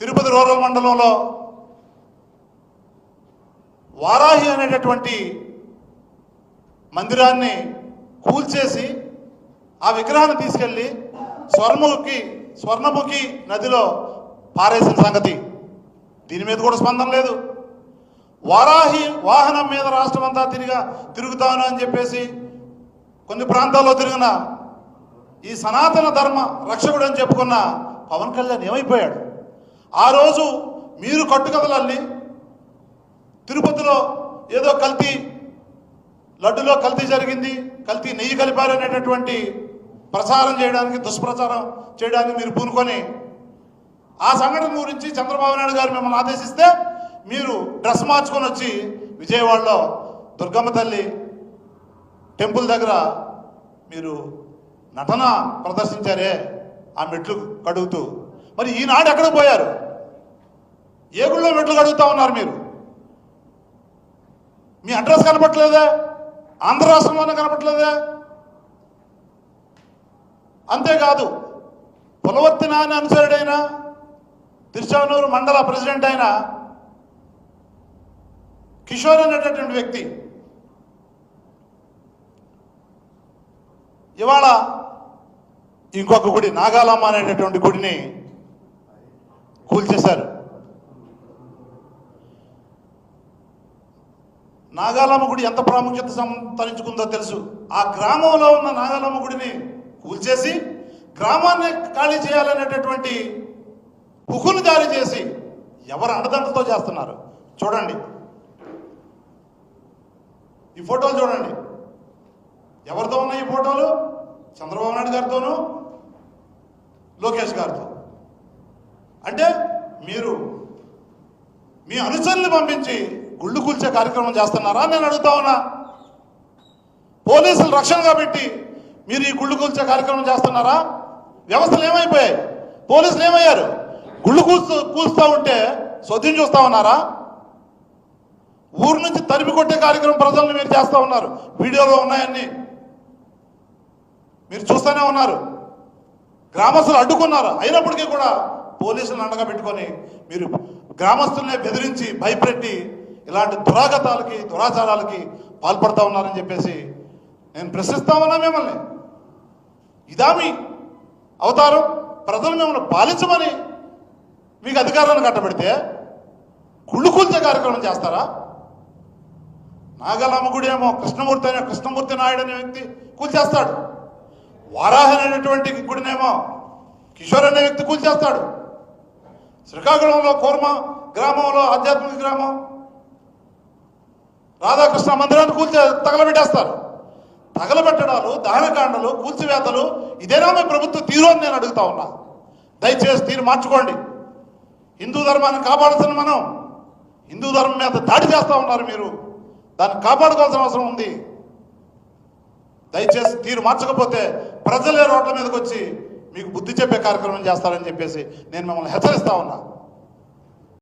Tirupati rural మండలంలో వారాహి అనేటటువంటి మందిరాన్ని కూల్చేసి ఆ విగ్రహాన్ని తీసుకెళ్ళి స్వర్ణముఖి స్వర్ణముఖి నదిలో పారేసిన సంగతి. దీని మీద కూడా స్పందన లేదు. వారాహి వాహనం మీద రాష్ట్రం అంతా తిరిగా తిరుగుతాను అని చెప్పేసి కొన్ని ప్రాంతాల్లో తిరిగిన ఈ సనాతన ధర్మ రక్షకుడు అని చెప్పుకున్న పవన్ కళ్యాణ్ ఏమైపోయాడు? ఆ రోజు మీరు కట్టుకథలల్లి తిరుపతిలో ఏదో కల్తీ లడ్డులో కల్తీ జరిగింది కల్తీ నెయ్యి కలిపారు అనేటటువంటి ప్రచారం చేయడానికి దుష్ప్రచారం చేయడానికి మీరు పూనుకొని ఆ సంఘటన గురించి చంద్రబాబు నాయుడు గారు మిమ్మల్ని ఆదేశిస్తే మీరు డ్రెస్ మార్చుకొని వచ్చి విజయవాడలో దుర్గమ్మ తల్లి టెంపుల్ దగ్గర మీరు నటన ప్రదర్శించారే ఆ మెట్లు కడుగుతూ మరి ఈనాడు ఎక్కడ పోయారు? ఏ గుళ్ళో మెట్లు కడుగుతా ఉన్నారు మీరు? మీ అడ్రస్ కనపట్లేదే? ఆంధ్ర రాష్ట్రంలోనే కనపట్లేదే? అంతేకాదు పులవర్తి నాని అనుసరుడైన తిరుచానూరు మండల ప్రెసిడెంట్ అయిన కిషోర్ అనేటటువంటి వ్యక్తి ఇవాళ ఇంకొక గుడి నాగాలమ్మ అనేటటువంటి గుడిని కూల్చేశారు నాగాలమ్మ గుడి ఎంత ప్రాముఖ్యత సంతరించుకుందో తెలుసు. ఆ గ్రామంలో ఉన్న నాగాలమ్మ గుడిని కూల్చేసి గ్రామాన్ని ఖాళీ చేయాలనేటటువంటి హుకులు జారీ చేసి ఎవరు అండదండతో చేస్తున్నారు? చూడండి. ఈ ఫోటోలు చూడండి. ఎవరితో ఉన్నాయి ఈ ఫోటోలు? చంద్రబాబు నాయుడు గారితోనూ? లోకేష్ గారితో? అంటే మీరు మీ అనుచరుల్ని పంపించి గుళ్ళు కూల్చే కార్యక్రమం చేస్తున్నారా నేను అడుగుతా ఉన్నా. పోలీసులు రక్షణగా పెట్టి మీరు ఈ గుళ్ళు కూల్చే కార్యక్రమం చేస్తున్నారా? వ్యవస్థలు ఏమైపోయాయి? పోలీసులు ఏమయ్యారు? గుళ్ళు కూల్స్తూ కూల్స్తూ ఉంటే సొద్దుని చూస్తా ఉన్నారా? ఊరు నుంచి తరిమి కొట్టే కార్యక్రమం ప్రజలను మీరు చేస్తూ ఉన్నారు. వీడియోలో ఉన్నాయన్నీ. మీరు చూస్తూనే ఉన్నారు. గ్రామస్తులు అడ్డుకున్నారు. అయినప్పటికీ కూడా పోలీసులను అండగబెట్టుకొని మీరు గ్రామస్తులనే బెదిరించి భయపెట్టి ఇలాంటి దురాగతాలకి దురాచారాలకి పాల్పడతా ఉన్నారని చెప్పేసి నేను ప్రశ్నిస్తా ఉన్నా మిమ్మల్ని. ఇదా మీ అవతారం? ప్రజలు మిమ్మల్ని పాలించమని మీకు అధికారాన్ని కట్టబెడితే కుళ్ళు కూల్చే కార్యక్రమం చేస్తారా? నాగలమ్మ గుడి ఏమో కృష్ణమూర్తి అనే కృష్ణమూర్తి నాయుడు అనే వ్యక్తి కూల్చేస్తాడు. వారాహి అనేటువంటి గుడినేమో కిషోర్ అనే వ్యక్తి కూల్చేస్తాడు. శ్రీకాకుళంలో కూర్మ గ్రామంలో ఆధ్యాత్మిక గ్రామం. రాధాకృష్ణ మందిరాన్ని కూల్చే తగలబెట్టేస్తారు. తగలబెట్టడాలు దహనకాండలు కూల్చివేతలు ఇదేనా మీ ప్రభుత్వ తీరు అని నేను అడుగుతా ఉన్నా. దయచేసి తీరు మార్చుకోండి. హిందూ ధర్మాన్ని కాపాడాల్సిన మనం హిందూ ధర్మం మీద దాడి చేస్తా ఉన్నారు మీరు. దాన్ని కాపాడుకోవాల్సిన అవసరం ఉంది. దయచేసి తీరు మార్చకపోతే ప్రజలే రోడ్ల మీదకి వచ్చి మీకు బుద్ధి చెప్పే కార్యక్రమం చేస్తారని చెప్పేసి నేను మిమ్మల్ని హెచ్చరిస్తా ఉన్నా.